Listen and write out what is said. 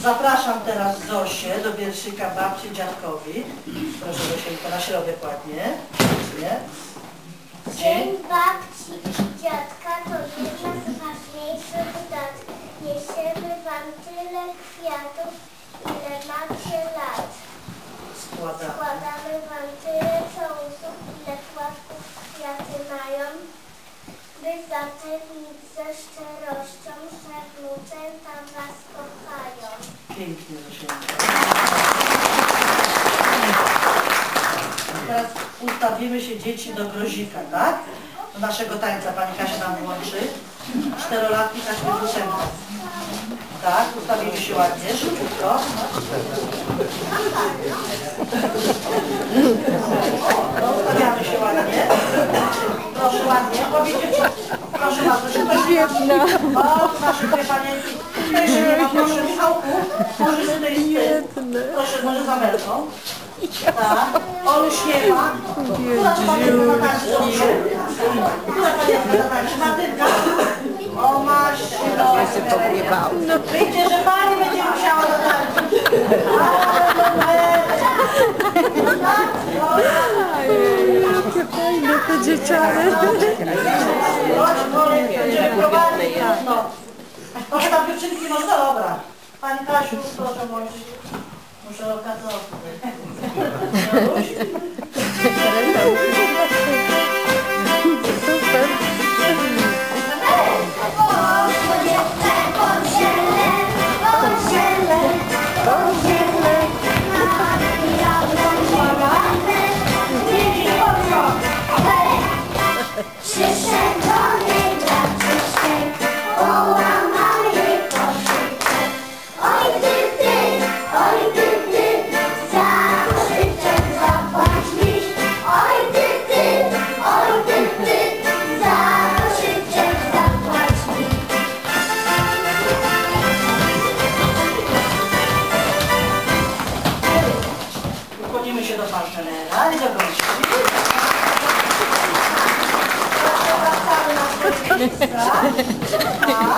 Zapraszam teraz Zosię do wierszyka babci dziadkowi. Proszę Zosieńko, na środek ładnie. Nie? Dzień babci i dziadka to jedna z ważniejszych dat. Niesiemy wam tyle kwiatów, ile macie lat. Składamy. Wam tyle całusów, szczerością, że wnuczęta was kochają. Pięknie Zosieńko. Teraz ustawimy się dzieci do grozika, tak? Do naszego tańca pani Kasia nam włączy. Czterolatki taśmy piosenka. Tak, ustawimy się ładnie, szybciutko. No, ustawiamy się ładnie. Proszę ładnie, powiedzcie, proszę bardzo, szybko Świetna. O, nasze dwie panienki. Tutaj się nie ma, proszę Michałku, może z tej strony. Proszę, może za Melką. Tak. Olu śpiewa. Która z panienka zatańczy dobrze? Która panienka zatańczy? Martynka? O, masz się pogniewał. Wyjdzie, że pani będzie musiała te dzieciary. Może tam dziewczynki, no dobra. Pani Kasiu, proszę włączyć. Muszę okazować. Ukłonimy się do partnera i do gości. Wracamy na swoje miejsca. Tak.